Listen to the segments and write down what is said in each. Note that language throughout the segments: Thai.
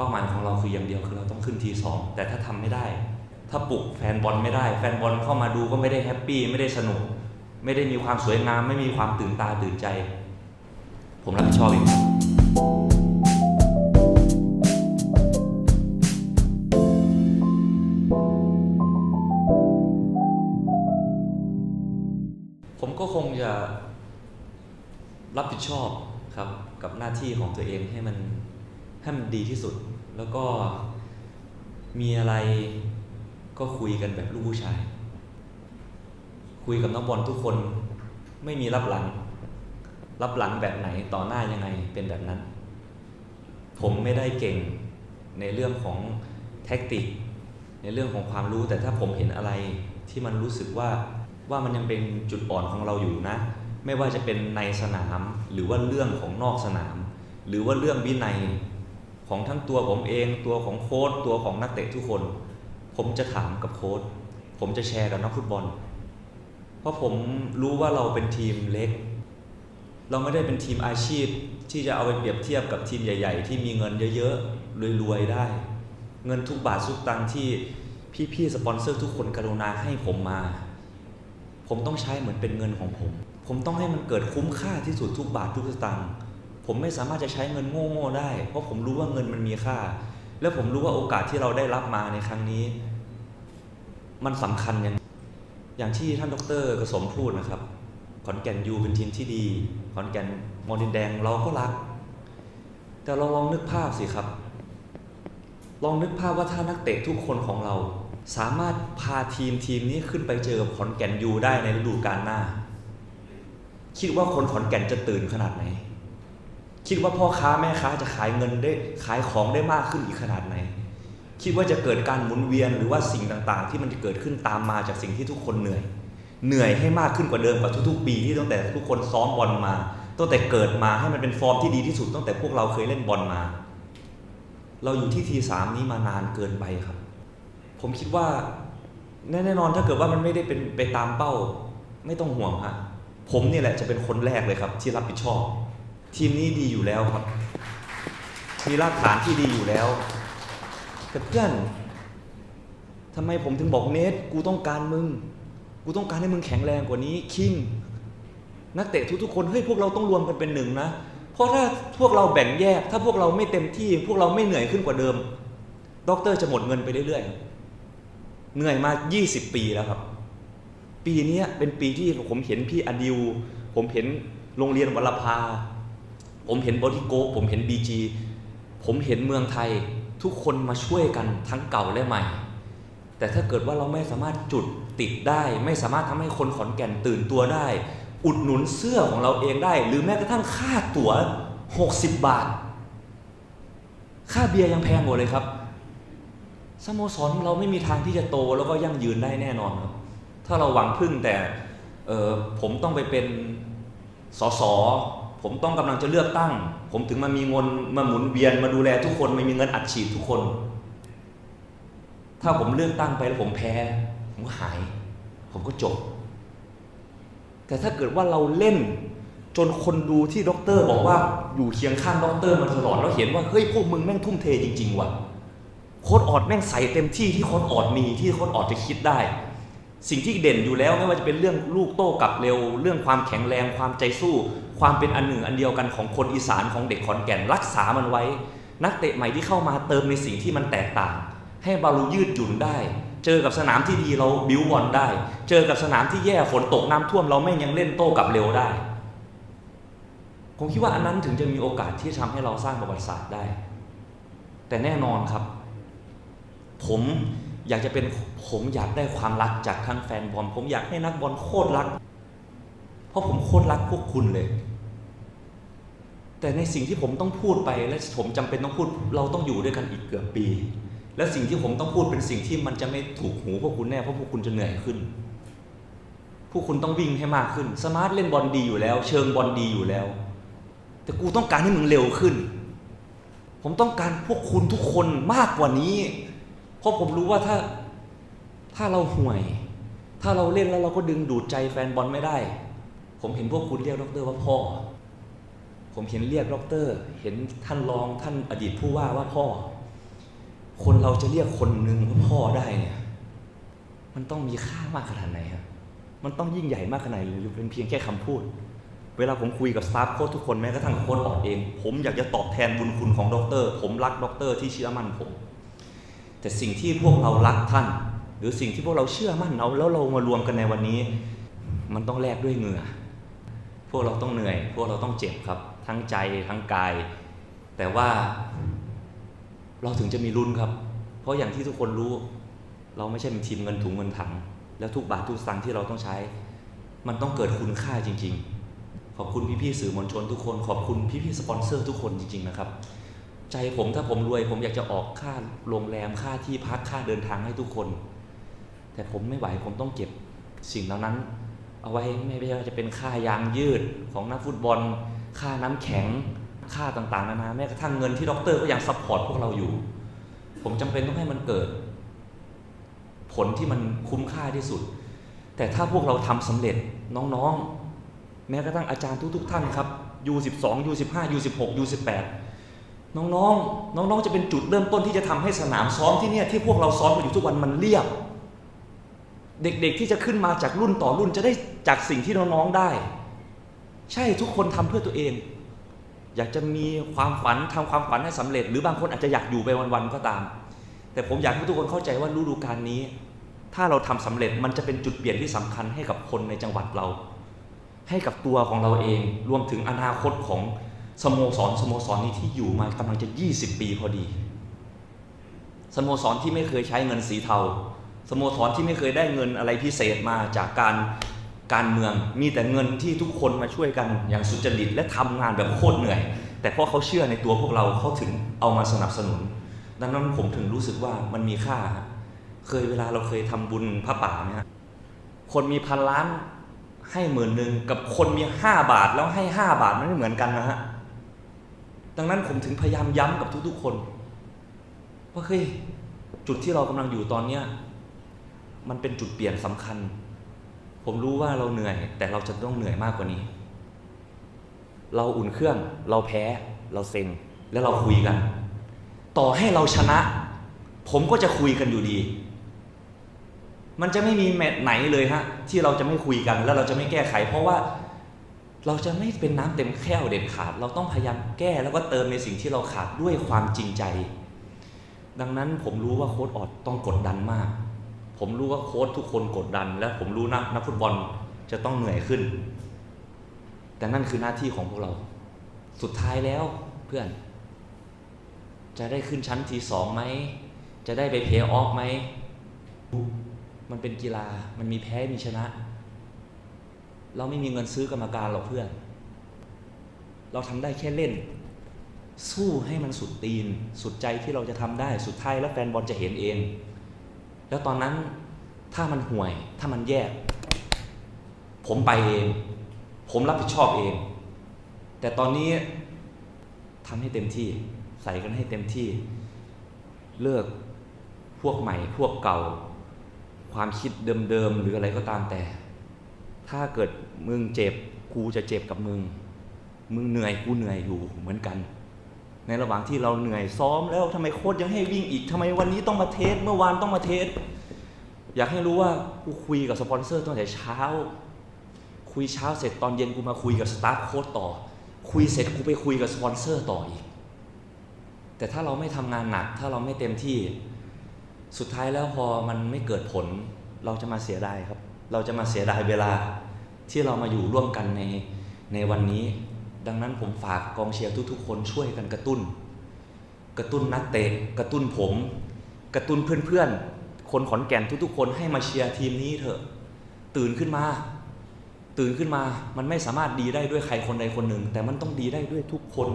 เป้าหมายของเราคืออย่างเดียวคือเราต้องขึ้นทีสองแต่ถ้าทำไม่ได้ ถ้าปลุกแฟนบอลไม่ได้ แฟนบอลเข้ามาดูก็ไม่ได้แฮปปี้ไม่ได้สนุก ไม่ได้มีความสวยงาม ไม่มีความตื่นตาตื่นใจ ผมรับผิดชอบเองผมก็คงจะรับผิดชอบครับกับหน้าที่ของตัวเองให้มัน ให้มันดีที่สุด แล้วก็มีอะไรก็คุยกันแบบลูกผู้ชาย คุยกับนักบอลทุกคนไม่มีรับหลัง รับหลังแบบไหนต่อหน้ายังไงเป็นแบบนั้น ผมไม่ได้เก่งในเรื่องของแท็กติก ในเรื่องของความรู้แต่ถ้าผมเห็นอะไรที่มันรู้สึกว่าว่ามันยังเป็นจุดอ่อนของเราอยู่นะ ไม่ว่าจะเป็นในสนามหรือว่าเรื่องของนอกสนาม หรือว่าเรื่องวินัย ของทั้งตัวผมเอง ตัวของโค้ชตัวของนักเตะทุกคน ผมจะถามกับโค้ชผมจะแชร์กับนักฟุตบอล เพราะผมรู้ว่าเราเป็นทีมเล็ก เราไม่ได้เป็นทีมอาชีพที่จะเอาไปเปรียบเทียบกับทีมใหญ่ ๆ ที่มีเงินเยอะๆรวยๆได้ เงินทุกบาททุกตังค์ที่พี่ๆสปอนเซอร์ทุกคนกรุณาให้ผมมา ผมต้องใช้เหมือนเป็นเงินของผม ผมต้องให้มันเกิดคุ้มค่าที่สุดทุกบาททุกสตางค์ ผมไม่สามารถจะใช้เงินโง่ๆได้ เพราะผมรู้ว่าเงินมันมีค่า และผมรู้ว่าโอกาสที่เราได้รับมาในครั้งนี้ มันสำคัญยังอย่างที่ท่านดรกรสมพูดนะครับ ขอนแก่นยูเป็นทีมที่ดี ขอนแก่นมอดินแดงเราก็รัก แต่เราลองนึกภาพสิครับ ลองนึกภาพว่าถ้านักเตะทุกคนของเรา สามารถพาทีมทีมนี้ขึ้นไปเจอกับขอนแก่นยูได้ในฤดูกาลหน้า คิดว่าคนขอนแก่นจะตื่นขนาดไหน คิดว่าพ่อค้าแม่ค้าจะขายเงินได้ขายของได้มากขึ้นอีกขนาดไหน คิดว่าจะเกิดการหมุนเวียนหรือว่าสิ่งต่างๆ ที่มันจะเกิดขึ้นตามมาจากสิ่งที่ทุกคนเหนื่อย เหนื่อยให้มากขึ้นกว่าเดิมกว่าทุกๆ ปีที่ตั้งแต่ทุกคนซ้อมบอลมาตั้งแต่เกิดมาให้มันเป็นฟอร์มที่ดีที่สุดตั้งแต่พวกเราเคยเล่นบอลมา เราอยู่ที่ทีสามนี้มานานเกินไปครับ ผมคิดว่าแน่นอนถ้าเกิดว่ามันไม่ได้เป็นไปตามเป้า ไม่ต้องห่วงฮะผมนี่แหละจะเป็นคนแรกเลยครับ ที่รับผิดชอบ ทีมนี้ดีอยู่แล้วครับ มีรากฐานที่ดีอยู่แล้ว แต่เพื่อนทำไมผมถึงบอกเนทกูต้องการมึง กูต้องการให้มึงแข็งแรงกว่านี้คิงนักเตะทุกๆคนเฮ้ยพวกเราต้องรวมกันเป็นหนึ่งนะ เพราะถ้าพวกเราแบ่งแยก ถ้าพวกเราไม่เต็มที่ พวกเราไม่เหนื่อยขึ้นกว่าเดิม ด็อกเตอร์จะหมดเงินไปเรื่อยๆเหนื่อยมา 20 ปีแล้วครับ ปีนี้เป็นปีที่ผมเห็นพี่อดิว ผมเห็นโรงเรียนวรภา ผมเห็นบอดี้โกผมเห็นบีจีผมเห็นเมืองไทยทุกคนมาช่วยกันทั้งเก่าและใหม่ แต่ถ้าเกิดว่าเราไม่สามารถจุดติดได้ ไม่สามารถทำให้คนขอนแก่นตื่นตัวได้ อุดหนุนเสื้อของเราเองได้ หรือแม้กระทั่งค่าตั๋ว 60 บาท ค่าเบียร์ยังแพงกว่าเลยครับสโมสรเราไม่มีทางที่จะโตแล้วก็ยั่งยืนได้แน่นอนครับถ้าเราหวังพึ่งแต่ผมต้องไปเป็นสส ผมต้องกำลังจะเลือกตั้ง ผมถึงมามีเงินมาหมุนเวียนมาดูแลทุกคนไม่มีเงินอัดฉีดทุกคน ถ้าผมเลือกตั้งไปแล้วผมแพ้ ผมก็หาย ผมก็จบ แต่ถ้าเกิดว่าเราเล่น จนคนดูที่ด็อกเตอร์บอกว่าอยู่เคียงข้างด็อกเตอร์มาตลอดแล้วเห็นว่าเฮ้ยพวกมึงแม่งทุ่มเทจริง ๆ ว่ะโค้ดออดแม่งใส่เต็มที่ที่โค้ดออดมีที่โค้ดออดจะคิดได้ สิ่งที่เด่นอยู่แล้วไม่ว่าจะเป็นเรื่องลูกโต้กลับเร็ว เรื่องความแข็งแรงความใจสู้ ความเป็นอันหนึ่งอันเดียวกันของคนอีสานของเด็กขอนแก่นรักษามันไว้ นักเตะใหม่ที่เข้ามาเติมในสิ่งที่มันแตกต่าง ให้เรายืดหยุ่นได้ เจอกับสนามที่ดีเราบิวบอลได้ เจอกับสนามที่แย่ฝนตกน้ำท่วมเราไม่ยังเล่นโต้กลับเร็วได้ ผมคิดว่าอันนั้นถึงจะมีโอกาสที่ทำให้เราสร้างประวัติศาสตร์ได้ แต่แน่นอนครับ ผมอยากจะเป็นผมอยากได้ความรักจากทั้งแฟนบอลผมอยากให้นักบอลโคตรรัก เพราะผมโคตรรักพวกคุณเลย แต่ในสิ่งที่ผมต้องพูดไปและผมจำเป็นต้องพูดเราต้องอยู่ด้วยกันอีกเกือบปี และสิ่งที่ผมต้องพูดเป็นสิ่งที่มันจะไม่ถูกหูพวกคุณแน่เพราะพวกคุณจะเหนื่อยขึ้นพวกคุณต้องวิ่งให้มากขึ้น สมาร์ทเล่นบอลดีอยู่แล้ว เชิงบอลดีอยู่แล้ว แต่กูต้องการให้มึงเร็วขึ้น ผมต้องการพวกคุณทุกคนมากกว่านี้ เพราะผมรู้ว่าถ้าถ้าเราห่วย ถ้าเราเล่นแล้วเราก็ดึงดูดใจแฟนบอลไม่ได้ ผมเห็นพวกคุณเรียกดรว่าพ่อ ผมเห็นเรียกดรเห็นท่านรองท่านอดีตผู้ว่าว่าพ่อ คนเราจะเรียกคนหนึ่งว่าพ่อได้เนี่ย มันต้องมีค่ามากขนาดไหนครับมันต้องยิ่งใหญ่มากขนาดไหนหรือเป็นเพียงแค่คำพูด เวลาผมคุยกับสตาฟโค้ชทุกคนแม้กระทั่งโค้ชออกเอง ผมอยากจะตอบแทนบุญคุณของด็อกเตอร์ ผมรักด็อกเตอร์ที่เชื่อมั่นผม แต่สิ่งที่พวกเรารักท่าน หรือสิ่งที่พวกเราเชื่อมั่นเอาแล้วเรามารวมกันในวันนี้ มันต้องแลกด้วยเหงื่อ พวกเราต้องเหนื่อย พวกเราต้องเจ็บครับ ทั้งใจทั้งกาย แต่ว่าเราถึงจะมีรุ่นครับ เพราะอย่างที่ทุกคนรู้ เราไม่ใช่เป็นทีมเงินถุงเงินถัง แล้วทุกบาททุกสตางค์ที่เราต้องใช้ มันต้องเกิดคุณค่าจริง ๆ ขอบคุณพี่ๆสื่อมวลชนทุกคน ขอบคุณพี่ๆสปอนเซอร์ทุกคนจริง ๆ นะครับ ใจผมถ้าผมรวย ผมอยากจะออกค่าโรงแรมค่าที่พักค่าเดินทางให้ทุกคน แต่ผมไม่ไหวผมต้องเก็บสิ่งเหล่านั้น เอาไว้ไม่ว่าจะเป็นค่ายางยืดของนักฟุตบอล ค่าน้ำแข็ง ค่าต่างๆนานาแม้กระทั่งเงินที่ด็อกเตอร์ก็ยังซัพพอร์ตพวกเราอยู่ ผมจำเป็นต้องให้มันเกิด ผลที่มันคุ้มค่าที่สุด แต่ถ้าพวกเราทำสำเร็จน้องๆ แม้กระทั่งอาจารย์ทุกๆ ท่านครับ U12 U15 U16 U18 น้องๆ น้องๆ จะเป็นจุดเริ่มต้นที่จะทำให้สนามซ้อมที่เนี่ยที่พวกเราซ้อมกันอยู่ทุกวันมันเรียบ เด็กๆที่จะขึ้นมาจากรุ่นต่อรุ่นจะได้จากสิ่งที่น้องๆ ได้ ใช่ทุกคนทำเพื่อตัวเอง อยากจะมีความฝันทำความฝันให้สำเร็จ หรือบางคนอาจจะอยากอยู่ไปวันๆก็ตาม แต่ผมอยากให้ทุกคนเข้าใจว่าฤดูกาลนี้ ถ้าเราทำสำเร็จมันจะเป็นจุดเปลี่ยนที่สำคัญให้กับคนในจังหวัดเรา ให้กับตัวของเราเองรวมถึงอนาคตของสโมสรสโมสรนี้ที่อยู่มากำลังจะ 20 ปีพอดีสโมสรที่ไม่เคยใช้เงินสีเทาสโมสรที่ไม่เคยได้เงินอะไรพิเศษมาจากการ การเมืองมีแต่เงินที่ทุกคนมาช่วยกันอย่างสุจริตและทำงานแบบโคตรเหนื่อย แต่เพราะเขาเชื่อในตัวพวกเราเขาถึงเอามาสนับสนุน ดังนั้นผมถึงรู้สึกว่ามันมีค่า เคยเวลาเราเคยทำบุญพระป่าไหมฮะคนมีพันล้านให้หมื่นหนึ่งกับคนมีห้าบาทแล้วให้ห้าบาทมันไม่เหมือนกันนะฮะดังนั้นผมถึงพยายามย้ำกับทุกๆคนว่าเฮ้ยจุดที่เรากำลังอยู่ตอนเนี้ยมันเป็นจุดเปลี่ยนสำคัญ ผมรู้ว่าเราเหนื่อย แต่เราจะต้องเหนื่อยมากกว่านี้ เราอุ่นเครื่อง เราแพ้ เราเซ็ง แล้วเราคุยกัน ต่อให้เราชนะ ผมก็จะคุยกันอยู่ดี มันจะไม่มีแมตช์ไหนเลยฮะ ที่เราจะไม่คุยกัน แล้วเราจะไม่แก้ไข เพราะว่าเราจะไม่เป็นน้ำเต็มแก้วเด็ดขาด เราต้องพยายามแก้แล้วก็เติมในสิ่งที่เราขาดด้วยความจริงใจ ดังนั้นผมรู้ว่าโค้ดออดต้องกดดันมาก ผมรู้ว่าโค้ดทุกคนกดดัน และผมรู้นะนักฟุตบอลจะต้องเหนื่อยขึ้น แต่นั่นคือหน้าที่ของพวกเรา สุดท้ายแล้วเพื่อน จะได้ขึ้นชั้นทีสองไหม จะได้ไปเพย์ออฟไหม มันเป็นกีฬามันมีแพ้มีชนะ เราไม่มีเงินซื้อกรรมการหรอกเพื่อน เราทำได้แค่เล่น สู้ให้มันสุดตีน สุดใจที่เราจะทำได้สุดท้ายแล้วแฟนบอลจะเห็นเอง แล้วตอนนั้นถ้ามันห่วย ถ้ามันแย่ผมไปเอง ผมรับผิดชอบเอง แต่ตอนนี้ทำให้เต็มที่ ใส่กันให้เต็มที่ เลิกพวกใหม่พวกเก่า ความคิดเดิมๆหรืออะไรก็ตามแต่ ถ้าเกิดมึงเจ็บกูจะเจ็บกับมึง มึงเหนื่อยกูเหนื่อยอยู่เหมือนกัน ในระหว่างที่เราเหนื่อยซ้อมแล้วทำไมโค้ชยังให้วิ่งอีกทำไมวันนี้ต้องมาเทสเมื่อวานต้องมาเทสอยากให้รู้ว่ากูคุยกับสปอนเซอร์ตั้งแต่เช้า คุยเช้าเสร็จตอนเย็นกูมาคุยกับสตาฟโค้ชต่อ คุยเสร็จกูไปคุยกับสปอนเซอร์ต่ออีก แต่ถ้าเราไม่ทำงานหนัก ถ้าเราไม่เต็มที่ สุดท้ายแล้วพอมันไม่เกิดผล เราจะมาเสียดายครับ เราจะมาเสียดายเวลาที่เรามาอยู่ร่วมกันในในวันนี้ ดังนั้นผมฝากกองเชียร์ทุกๆ คนช่วยกันกระตุ้น กระตุ้นนักเตะกระตุ้นผม กระตุ้นเพื่อนๆ คนขอนแก่นทุกๆ คนให้มาเชียร์ทีมนี้เถอะ ตื่นขึ้นมา ตื่นขึ้นมามันไม่สามารถดีได้ด้วยใครคนใดคนหนึ่ง แต่มันต้องดีได้ด้วยทุกคน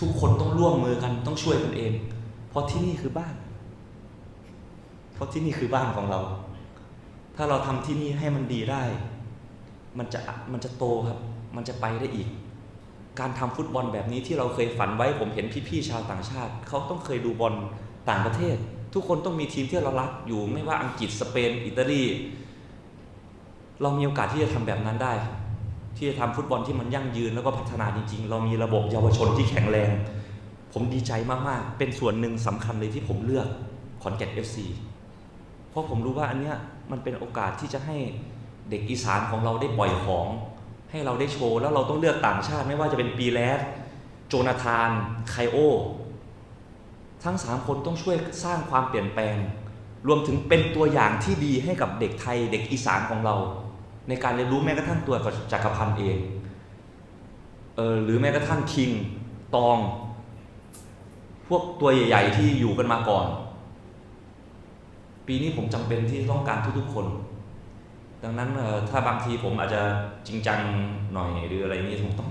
ทุกคนต้องร่วมมือกันต้องช่วยกันเอง เพราะที่นี่คือบ้าน เพราะที่นี่คือบ้านของเรา ถ้าเราทำที่นี่ให้มันดีได้ มันจะมันจะโตครับ มันจะไปได้อีก การทำฟุตบอลแบบนี้ที่เราเคยฝันไว้ผมเห็นพี่ๆชาวต่างชาติ เขาต้องเคยดูบอลต่างประเทศ ทุกคนต้องมีทีมที่เรารักอยู่ไม่ว่าอังกฤษสเปนอิตาลีเรามีโอกาสที่จะทำแบบนั้นได้ ที่จะทำฟุตบอลที่มันยั่งยืนแล้วก็พัฒนาจริง ๆ เรามีระบบเยาวชนที่แข็งแรง ผมดีใจมากๆ เป็นส่วนหนึ่งสำคัญเลยที่ผมเลือกขอนแก่น FC เพราะผมรู้ว่าอันเนี้ยมันเป็นโอกาสที่จะให้เด็กอีสานของเราได้ปล่อยของ ให้เราได้โชว์ แล้วเราต้องเลือกต่างชาติไม่ว่าจะเป็นปีแลสโจนาธาน ไคโอ ทั้งสามคนต้องช่วยสร้างความเปลี่ยนแปลง รวมถึงเป็นตัวอย่างที่ดีให้กับเด็กไทยเด็กอีสานของเรา ในการเรียนรู้แม้กระทั่งตัวจักรพันธ์เองเออหรือแม้กระทั่งคิงตอง พวกตัวใหญ่ ๆ ที่อยู่กันมาก่อน ปีนี้ผมจำเป็นที่ต้องการทุกๆคน ดังนั้นถ้าบางทีผมอาจจะจริงจังหน่อยหรืออะไรนี้ผมต้อง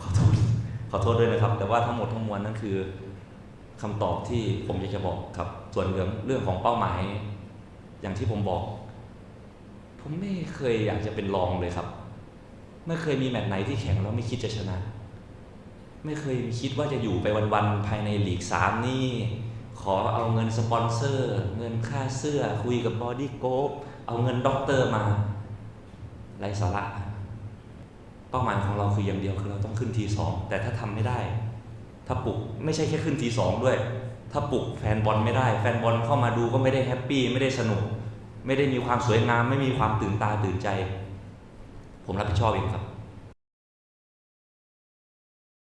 ขอโทษขอโทษด้วยนะครับ แต่ว่าทั้งหมดทั้งมวลนั่นคือคำตอบที่ผมอยากจะบอกครับ ส่วนเรื่องเรื่องของเป้าหมาย อย่างที่ผมบอก ผมไม่เคยอยากจะเป็นรองเลยครับ ไม่เคยมีแมตช์ไหนที่แข่งแล้วไม่คิดจะชนะ ไม่เคยคิดว่าจะอยู่ไปวันๆภายในลีกสามนี่ขอเอาเงินสปอนเซอร์ เงินค่าเสื้อคุยกับบอดี้โกฟ เอาเงินด็อกเตอร์มาไรสาระ เป้าหมายของเราคืออย่างเดียวคือเราต้องขึ้นทีสองแต่ถ้าทำไม่ได้ ถ้าปลุกไม่ใช่แค่ขึ้นทีสองด้วย ถ้าปลุกแฟนบอลไม่ได้ แฟนบอลเข้ามาดูก็ไม่ได้แฮปปี้ไม่ได้สนุก ไม่ได้มีความสวยงาม ไม่มีความตื่นตาตื่นใจ ผมรับผิดชอบเองครับ